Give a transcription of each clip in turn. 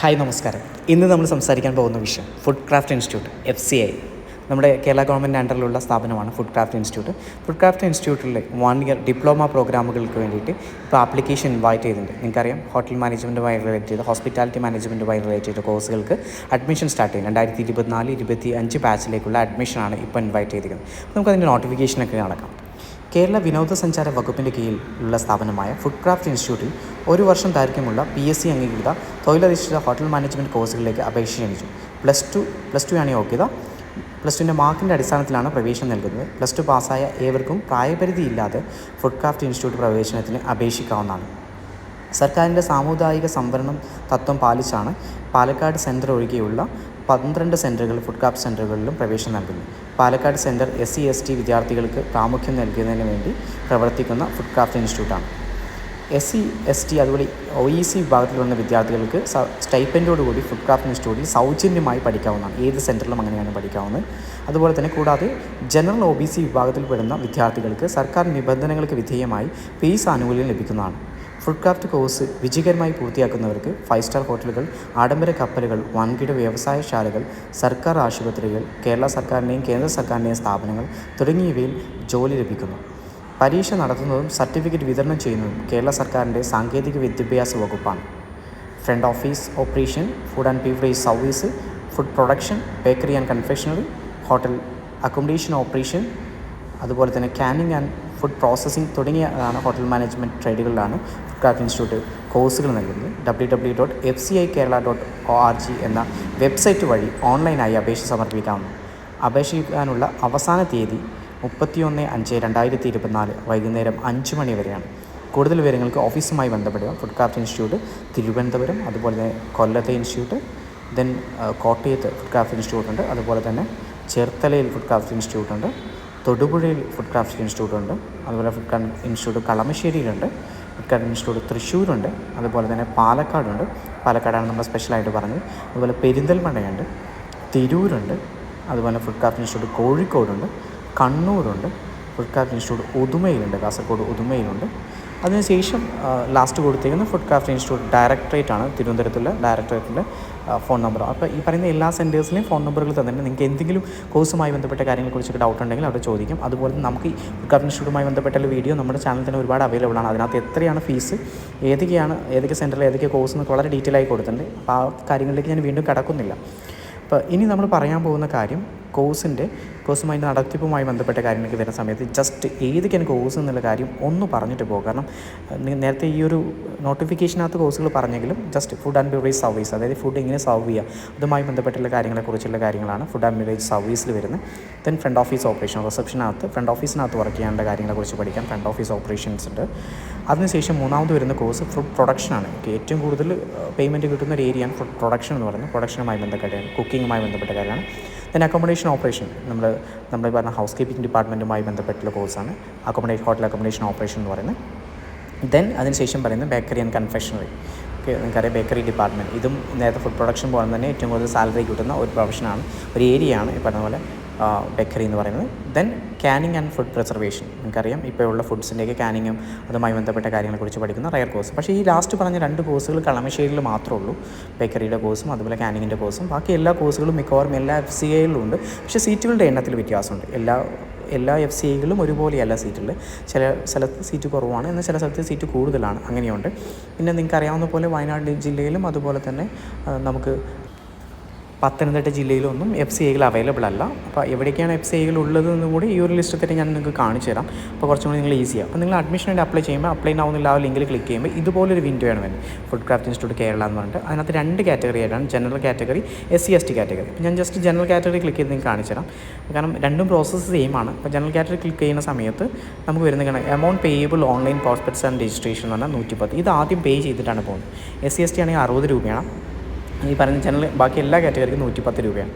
Hi നമസ്കാരം. ഇന്ന് നമ്മൾ സംസാരിക്കാൻ പോകുന്ന വിഷയം food craft institute F C I നമ്മുടെ കേരള ഗവൺമെന്റ് അണ്ടറിലുള്ള സ്ഥാപനമാണ് food craft institute food craft ഇൻസ്റ്റിറ്റ്യൂട്ടിലെ വൺ ഇയർ ഡിപ്ലോമ പ്രോഗ്രാമുകൾക്ക് വേണ്ടിയിട്ട് ഇപ്പോൾ ആപ്ലിക്കേഷൻ ഇൻവൈറ്റ് ചെയ്തിട്ടുണ്ട്. നിങ്ങൾക്കറിയാം ഹോട്ടൽ മാനേജ്മെന്റുമായി റിലേറ്റ് ചെയ്ത ഹോസ്പിറ്റാലിറ്റി മാനേജ്മെന്റുമായി റിലേറ്റ് ചെയ്ത കോഴ്സുകൾക്ക് അഡ്മിഷൻ സ്റ്റാർട്ട് ചെയ്യും രണ്ടായിരത്തി ഇരുപത്തിനാല് ഇരുപത്തി അഞ്ച് ബാച്ചിലേക്കുള്ള അഡ്മിഷനാണ് ഇപ്പോൾ ഇൻവൈറ്റ് ചെയ്തിരിക്കുന്നത്. നമുക്കതിന്റെ നോട്ടിഫിക്കേഷനൊക്കെ നടക്കാം കേരള വിനോദസഞ്ചാര വകുപ്പിന്റെ കീഴിലുള്ള സ്ഥാപനമായ ഫുഡ് ക്രാഫ്റ്റ് ഇൻസ്റ്റിറ്റ്യൂട്ടിൽ ഒരു വർഷം ദൈർഘ്യമുള്ള പി എസ് സി അംഗീകൃത തൊഴിലധിഷ്ഠിത ഹോട്ടൽ മാനേജ്മെന്റ് കോഴ്സുകളിലേക്ക് അപേക്ഷ ക്ഷണിച്ചു. പ്ലസ് ടു പ്ലസ് ടു ആണ് യോഗ്യത. പ്ലസ് ടുവിന്റെ മാർക്കിന്റെ അടിസ്ഥാനത്തിലാണ് പ്രവേശനം നൽകുന്നത്. പ്ലസ് ടു പാസ്സായ ഏവർക്കും പ്രായപരിധി ഇല്ലാതെ ഫുഡ് ക്രാഫ്റ്റ് ഇൻസ്റ്റിറ്റ്യൂട്ട് പ്രവേശനത്തിന് അപേക്ഷിക്കാവുന്നതാണ്. സർക്കാരിന്റെ സാമുദായിക സംവരണം തത്വം പാലിച്ചാണ് പാലക്കാട് സെന്റർ ഒഴികെയുള്ള പന്ത്രണ്ട് സെന്ററുകൾ ഫുഡ് കാപ്പ് സെന്ററുകളിലും പ്രവേശനം നൽകുന്നു. Palakkad center S C S T വിദ്യാർത്ഥികൾക്ക് പ്രാമുഖ്യം നൽകുന്നതിന് വേണ്ടി പ്രവർത്തിക്കുന്ന ഫുഡ് ഇൻസ്റ്റിറ്റ്യൂട്ടാണ് എസ് സി എസ് ടി അതുപോലെ ഒ ഇ സി വിഭാഗത്തിൽ വന്ന വിദ്യാർത്ഥികൾക്ക് സ്റ്റൈപ്പന്റോടുകൂടി ഫുഡ് ക്രാഫ്റ്റ് ഇൻസ്റ്റിറ്റ്യൂട്ടിൽ സൗജന്യമായി പഠിക്കാവുന്നതാണ്. ഏത് സെന്ററിലും അങ്ങനെയാണ് പഠിക്കാവുന്നത്. അതുപോലെ തന്നെ കൂടാതെ ജനറൽ ഒ ബി സി വിഭാഗത്തിൽപ്പെടുന്ന വിദ്യാർത്ഥികൾക്ക് സർക്കാർ നിബന്ധനകൾക്ക് വിധേയമായി ഫീസ് ആനുകൂല്യം ലഭിക്കുന്നതാണ്. ഫുഡ് ക്രാഫ്റ്റ് കോഴ്സ് വിജയകരമായി പൂർത്തിയാക്കുന്നവർക്ക് ഫൈവ് സ്റ്റാർ ഹോട്ടലുകൾ ആഡംബര കപ്പലുകൾ വൻകിട വ്യവസായശാലകൾ സർക്കാർ ആശുപത്രികൾ കേരള സർക്കാരിന്റെയും കേന്ദ്ര സർക്കാരിന്റെയും സ്ഥാപനങ്ങൾ തുടങ്ങിയവയിൽ ജോലി ലഭിക്കുന്നു. പരീക്ഷ നടത്തുന്നതും സർട്ടിഫിക്കറ്റ് വിതരണം ചെയ്യുന്നതും കേരള സർക്കാരിന്റെ സാങ്കേതിക വിദ്യാഭ്യാസ വകുപ്പാണ്. Front office operation food and beverage service food production bakery and confectionery hotel accommodation operation അതുപോലെ തന്നെ ക്യാനിങ് ആൻഡ് ഫുഡ് പ്രോസസ്സിംഗ് തുടങ്ങിയതാണ് ഹോട്ടൽ മാനേജ്മെന്റ് ട്രേഡുകളിലാണ് ക്രാഫ്റ്റ് ഇൻസ്റ്റിറ്റ്യൂട്ട് കോഴ്സുകൾ നൽകുന്നത് W W dot F C I Kerala dot O R G എന്ന website വഴി ഓൺലൈനായി അപേക്ഷ സമർപ്പിക്കാവുന്നു അപേക്ഷിക്കാനുള്ള അവസാന തീയതി മുപ്പത്തിയൊന്ന് അഞ്ച് രണ്ടായിരത്തി ഇരുപത്തിനാല് വൈകുന്നേരം അഞ്ച് മണി വരെയാണ്. കൂടുതൽ വിവരങ്ങൾക്ക് ഓഫീസുമായി ബന്ധപ്പെടുക ഫുഡ് ക്രാഫ്റ്റ് ഇൻസ്റ്റിറ്റ്യൂട്ട് തിരുവനന്തപുരം അതുപോലെ തന്നെ കൊല്ലത്തെ ഇൻസ്റ്റിറ്റ്യൂട്ട് ദെൻ കോട്ടയത്ത് ഫുഡ് ക്രാഫ്റ്റ് ഇൻസ്റ്റിറ്റ്യൂട്ട് ഉണ്ട്. അതുപോലെ തന്നെ ചേർത്തലയിൽ ഫുഡ് ക്രാഫ്റ്റ് ഇൻസ്റ്റിറ്റ്യൂട്ട് ഉണ്ട്. തൊടുപുഴയിൽ ഫുഡ് ക്രാഫ്റ്റ് ഇൻസ്റ്റിറ്റ്യൂട്ട് ഉണ്ട്. അതുപോലെ ഫുഡ് ഇൻസ്റ്റിറ്റ്യൂട്ട് കളമശ്ശേരിയിലുണ്ട്. ക്രാഫ്റ്റ് ഇൻസ്റ്റിറ്റ്യൂട്ട് തൃശ്ശൂരുണ്ട് അതുപോലെ തന്നെ പാലക്കാടുണ്ട്. പാലക്കാടാണ് നമ്മൾ സ്പെഷ്യലായിട്ട് പറഞ്ഞത്. അതുപോലെ പെരിന്തൽമണ്ണയുണ്ട് തിരൂരുണ്ട് അതുപോലെ ഫുഡ് ക്രാഫ്റ്റ് ഇൻസ്റ്റിറ്റ്യൂട്ട് കോഴിക്കോടുണ്ട് കണ്ണൂരുണ്ട് ഫുഡ് ക്രാഫ്റ്റ് ഇൻസ്റ്റിറ്റ്യൂട്ട് ഉദുമയിലുണ്ട് കാസർഗോഡ് ഉദുമയിലുണ്ട്. അതിനുശേഷം ലാസ്റ്റ് കൊടുത്തിരിക്കുന്ന ഫുഡ് ക്രാഫ്റ്റ് ഇൻസ്റ്റിറ്റ്യൂട്ട് ഡയറക്ടറേറ്റ് ആണ് തിരുവനന്തപുരത്തുള്ള ഡയറക്ടറേറ്റിന്റെ ഫോൺ നമ്പർ അപ്പോൾ ഈ പറയുന്ന എല്ലാ സെന്റേഴ്സിലെയും ഫോൺ നമ്പറുകൾ തന്നെ നിങ്ങൾക്ക് എന്തെങ്കിലും കോഴ്സുമായി ബന്ധപ്പെട്ട കാര്യങ്ങളെക്കുറിച്ചൊക്കെ ഡൗട്ട് ഉണ്ടെങ്കിൽ അവിടെ ചോദിക്കും. അതുപോലെ നമുക്ക് ഫുഡ് ക്രാഫ്റ്റ് ഇൻസ്റ്റിറ്റ്യൂട്ടുമായി ബന്ധപ്പെട്ട വീഡിയോ നമ്മുടെ ചാനൽ തന്നെ ഒരുപാട് അവൈലബിൾ ആണ്. അതിനകത്ത് എത്രയാണ് ഫീസ് ഏതൊക്കെയാണ് ഏതൊക്കെ സെന്ററിൽ ഏതൊക്കെ കോഴ്സ് എന്നൊക്കെ വളരെ ഡീറ്റെയിൽ ആയി കൊടുത്തിട്ടുണ്ട്. അപ്പോൾ ആ കാര്യങ്ങളിലേക്ക് ഞാൻ വീണ്ടും കടക്കുന്നില്ല. അപ്പോൾ ഇനി നമ്മൾ പറയാൻ പോകുന്ന കാര്യം കോഴ്സിന്റെ കോഴ്സുമായി നടത്തിപ്പുമായി ബന്ധപ്പെട്ട കാര്യങ്ങൾക്ക് വരുന്ന സമയത്ത് ജസ്റ്റ് ഏതൊക്കെയാണ് കോഴ്സ് എന്നുള്ള കാര്യം ഒന്ന് പറഞ്ഞിട്ട് പോകും. കാരണം നേരത്തെ ഈ ഒരു നോട്ടിഫിക്കേഷനകത്ത് കോഴ്സുകൾ പറഞ്ഞെങ്കിലും just food and beverage service അതായത് ഫുഡ് എങ്ങനെ സർവ് ചെയ്യുക അതുമായി ബന്ധപ്പെട്ടുള്ള കാര്യങ്ങളെക്കുറിച്ചുള്ള കാര്യങ്ങളാണ് ഫുഡ് ആൻഡ് ബിവറേജ് സർവീസിൽ വരുന്നത്. ദെൻ ഫ്രണ്ട് ഓഫീസ് ഓപ്പറേഷൻ റിസപ്ഷനകത്ത് ഫ്രണ്ട് ഓഫീസിനകത്ത് വർക്ക് ചെയ്യേണ്ട കാര്യങ്ങളെക്കുറിച്ച് പഠിക്കാം. ഫ്രണ്ട് ഓഫീസ് ഓപ്പറേഷൻസ് ഉണ്ട്. അതിനുശേഷം മൂന്നാമത് വരുന്ന കോഴ്സ് ഫുഡ് പ്രൊഡക്ഷനാണ് ഏറ്റവും കൂടുതൽ പേയ്മെന്റ് കിട്ടുന്ന ഒരു ഏരിയയാണ് ഫുഡ് പ്രൊഡക്ഷൻ എന്ന് പറയുന്നത്. പ്രൊഡക്ഷനുമായി ബന്ധപ്പെട്ട കുക്കിങ്ങുമായി ബന്ധപ്പെട്ട കാര്യമാണ്. ദെൻ അക്കോമഡേഷൻ ഓപ്പറേഷൻ നമ്മൾ നമ്മൾ പറഞ്ഞ ഹൗസ് കീപ്പിംഗ് ഡിപ്പാർട്ട്മെന്റുമായി ബന്ധപ്പെട്ടുള്ള കോഴ്സാണ് അക്കോമഡേഷൻ ഹോട്ടൽ അക്കോമഡേഷൻ ഓപ്പറേഷൻ എന്ന് പറയുന്നത്. ദെൻ അതിനുശേഷം പറയുന്നത് ബേക്കറി ആൻഡ് കൺഫെക്ഷണറി നിങ്ങൾക്കറിയാം ബേക്കറി ഡിപ്പാർട്ട്മെന്റ് ഇതും നേരത്തെ ഫുഡ് പ്രൊഡക്ഷൻ പോലെ തന്നെ ഏറ്റവും കൂടുതൽ സാലറി കിട്ടുന്ന ഒരു പ്രൊഫഷനാണ് ഒരു ഏരിയയാണ് ഈ പറഞ്ഞ പോലെ ബേക്കറി എന്ന് പറയുന്നത്. Then canning and food preservation നിങ്ങൾക്കറിയാം ഇപ്പോൾ ഉള്ള ഫുഡ്സിന്റെയൊക്കെ കാനിങ്ങും അതുമായി ബന്ധപ്പെട്ട കാര്യങ്ങളെക്കുറിച്ച് പഠിക്കുന്ന റയർ കോഴ്സ് പക്ഷേ ഈ ലാസ്റ്റ് പറഞ്ഞ രണ്ട് കോഴ്സുകൾ കളമശ്ശേരിയിൽ മാത്രമേ ഉള്ളൂ. ബേക്കറിയുടെ കോഴ്സും അതുപോലെ കാനിങ്ങിന്റെ കോഴ്സും ബാക്കി എല്ലാ കോഴ്സുകളും മിക്കവാറും എല്ലാ എഫ് സി ഐയിലും ഉണ്ട്. പക്ഷേ സീറ്റുകളുടെ എണ്ണത്തിൽ വ്യത്യാസമുണ്ട്. എല്ലാ എല്ലാ എഫ് സി ഐകളും ഒരുപോലെയല്ല സീറ്റുകൾ ചില സ്ഥലത്ത് സീറ്റ് കുറവാണ്. എന്നാൽ ചില സ്ഥലത്ത് സീറ്റ് കൂടുതലാണ്. അങ്ങനെയുണ്ട്. പിന്നെ നിങ്ങൾക്ക് അറിയാവുന്ന പോലെ വയനാട് ജില്ലയിലും അതുപോലെ തന്നെ നമുക്ക് പത്തനംതിട്ട ജില്ലയിലൊന്നും എഫ് സി ഐകൾ അവൈലബിൾ അല്ല. അപ്പോൾ എവിടേക്കാണ് എഫ് സി ഐകൾ ഉള്ളത് എന്ന് കൂടി ഈ ഒരു ലിസ്റ്റ് തന്നെ ഞാൻ നിങ്ങൾക്ക് കാണിച്ചു തരാം. അപ്പോൾ കുറച്ചും കൂടി നിങ്ങൾ ഈസിയാണ് അപ്പോൾ നിങ്ങൾ അഡ്മിഷൻ വേണ്ടി അപ്ലൈ ചെയ്യുമ്പോൾ അപ്ലൈ ആവുന്നില്ല ആ ലിങ്കിൽ ക്ലിക്ക് ചെയ്യുമ്പോൾ ഇതുപോലൊരു വിൻഡോ ആണ് വരുന്നത്. ഫുഡ് ക്രാഫ്റ്റ് ഇൻസ്റ്റിറ്റ്യൂട്ട് കേരള എന്ന് പറഞ്ഞിട്ട്. അതിനകത്ത് രണ്ട് കാറ്റഗറി ആയിട്ടാണ് general category S C S T category ഞാൻ ജസ്റ്റ് ജനറൽ കാറ്റഗറി ക്ലിക്ക് ചെയ്ത് നിങ്ങൾക്ക് കാണിച്ചു തരാം. കാരണം രണ്ടും പ്രോസസ്സ് സെയിം ആണ്. അപ്പോൾ ജനറൽ കാറ്റഗറി ക്ലിക്ക് ചെയ്യുന്ന സമയത്ത് നമുക്ക് വരുന്ന കണക്ക് amount payable online prospectus and registration എന്ന് പറഞ്ഞാൽ നൂറ്റിപ്പത്ത്. ഇത് ആദ്യം പേ ചെയ്തിട്ടാണ് പോകുന്നത്. എസ് സി എസ് ടി ആണെങ്കിൽ അറുപത് രൂപയാണ്. ഈ പറഞ്ഞ ചാനൽ ബാക്കി എല്ലാ കാറ്റഗറിക്കും നൂറ്റിപ്പത്ത് രൂപയാണ്.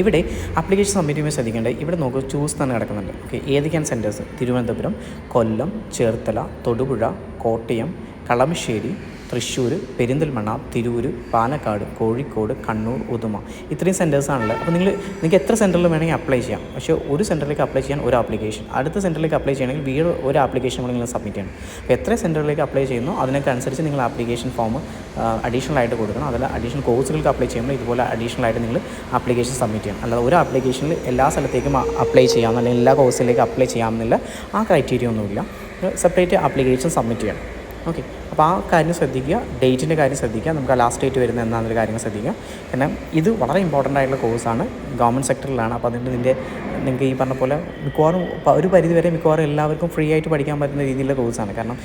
ഇവിടെ അപ്ലിക്കേഷൻ സബ്മിറ്റ് ചെയ്യുമ്പോൾ ശ്രദ്ധിക്കേണ്ടത് ഇവിടെ നോക്കുക ചൂസ് തന്നെ കിടക്കുന്നുണ്ട്. ഓക്കെ ഏതൊക്കെയാണ് സെന്റേഴ്സ് തിരുവനന്തപുരം കൊല്ലം ചേർത്തല തൊടുപുഴ കോട്ടയം കളമശ്ശേരി തൃശ്ശൂർ പെരിന്തൽമണ്ണ തിരൂർ പാലക്കാട് കോഴിക്കോട് കണ്ണൂർ ഉദുമ. ഇത്രയും സെന്റേഴ്സാണുള്ളത് അപ്പോൾ നിങ്ങൾ നിങ്ങൾക്ക് എത്ര സെന്ററിൽ വേണമെങ്കിൽ അപ്ലൈ ചെയ്യാം. പക്ഷേ ഒരു സെന്ററിലേക്ക് അപ്ലൈ ചെയ്യാൻ ഒരു ആപ്ലിക്കേഷൻ അടുത്ത സെന്ററിലേക്ക് അപ്ലൈ ചെയ്യണമെങ്കിൽ വീട് ഒരു ആപ്ലിക്കേഷൻ കൂടി നിങ്ങൾ സബ്മിറ്റ് ചെയ്യണം. അപ്പോൾ എത്ര സെന്ററിലേക്ക് അപ്ലൈ ചെയ്യുന്നു അതിനൊക്കെ നിങ്ങൾ ആപ്ലിക്കേഷൻ ഫോം അഡീഷണൽ ആയിട്ട് കൊടുക്കണം. അതല്ല അഡീഷണൽ കോഴ്സുകൾക്ക് അപ്ലൈ ചെയ്യുമ്പോൾ ഇതുപോലെ അഡീഷണൽ ആയിട്ട് നിങ്ങൾ ആപ്ലിക്കേഷൻ സബ്മിറ്റ് ചെയ്യണം. അല്ലാതെ ഒരു ആപ്ലിക്കേഷനിൽ എല്ലാ സ്ഥലത്തേക്കും അപ്ലൈ ചെയ്യാമെന്ന് അല്ലെങ്കിൽ എല്ലാ കോഴ്സിലേക്ക് അപ്ലൈ ചെയ്യാമെന്നില്ല ആ ക്രൈറ്റീരിയ ഒന്നുമില്ല. സെപ്പറേറ്റ് ആപ്ലിക്കേഷൻ സബ്മിറ്റ് ചെയ്യണം. ഓക്കെ അപ്പോൾ ആ കാര്യം ശ്രദ്ധിക്കുക ഡേറ്റിന്റെ കാര്യം ശ്രദ്ധിക്കുക നമുക്ക് ആ ലാസ്റ്റ് ഡേറ്റ് വരുന്ന എന്നാന്നൊരു കാര്യങ്ങൾ ശ്രദ്ധിക്കുക. കാരണം ഇത് വളരെ ഇമ്പോർട്ടന്റ് ആയിട്ടുള്ള കോഴ്സാണ് ഗവൺമെന്റ് സെക്ടറിലാണ് അപ്പോൾ അതുകൊണ്ട് ഇതിന്റെ നിങ്ങൾക്ക് ഈ പറഞ്ഞ പോലെ മിക്കവാറും ഒരു പരിധി വരെ മിക്കവാറും എല്ലാവർക്കും ഫ്രീ ആയിട്ട് പഠിക്കാൻ പറ്റുന്ന രീതിയിലുള്ള കോഴ്സാണ് കാരണം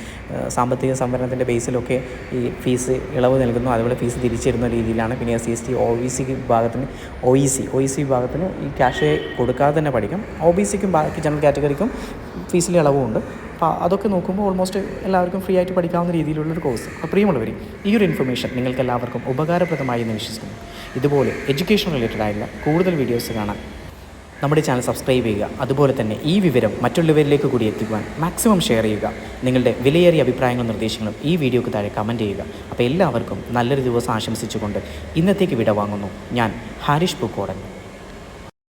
സാമ്പത്തിക സംവരണത്തിന്റെ ബേസിലൊക്കെ ഈ ഫീസ് ഇളവ് നൽകുന്നു. അതുപോലെ ഫീസ് തിരിച്ചിരുന്ന രീതിയിലാണ്. പിന്നെ S C S T O B C വിഭാഗത്തിന് O E C O E C വിഭാഗത്തിന് ഈ ക്യാഷ് കൊടുക്കാതെ തന്നെ പഠിക്കാം. ഒ ബി സിക്കും ബാക്കി ജനറൽ കാറ്റഗറിക്കും ഫീസിൽ ഇളവുമുണ്ട്. അപ്പോൾ അതൊക്കെ നോക്കുമ്പോൾ ഓൾമോസ്റ്റ് എല്ലാവർക്കും ഫ്രീ ആയിട്ട് പഠിക്കാവുന്ന രീതിയിലുള്ളൊരു കോഴ്സ് അപ്പോൾ പ്രിയമുള്ളവർ ഈ ഒരു ഇൻഫർമേഷൻ നിങ്ങൾക്ക് എല്ലാവർക്കും ഉപകാരപ്രദമായി എന്ന് വിശ്വസിക്കുന്നു. ഇതുപോലെ എഡ്യൂക്കേഷൻ റിലേറ്റഡ് ആയിട്ടുള്ള കൂടുതൽ വീഡിയോസ് കാണാൻ നമ്മുടെ ചാനൽ സബ്സ്ക്രൈബ് ചെയ്യുക. അതുപോലെ തന്നെ ഈ വിവരം മറ്റുള്ളവരിലേക്ക് കൂടി എത്തിക്കുവാൻ മാക്സിമം ഷെയർ ചെയ്യുക. നിങ്ങളുടെ വിലയേറിയ അഭിപ്രായങ്ങളും നിർദ്ദേശങ്ങളും ഈ വീഡിയോക്ക് താഴെ കമന്റ് ചെയ്യുക. അപ്പോൾ എല്ലാവർക്കും നല്ലൊരു ദിവസം ആശംസിച്ചുകൊണ്ട് ഇന്നത്തേക്ക് വിട വാങ്ങുന്നു ഞാൻ ഹാരിഷ് പൂക്കോടൻ.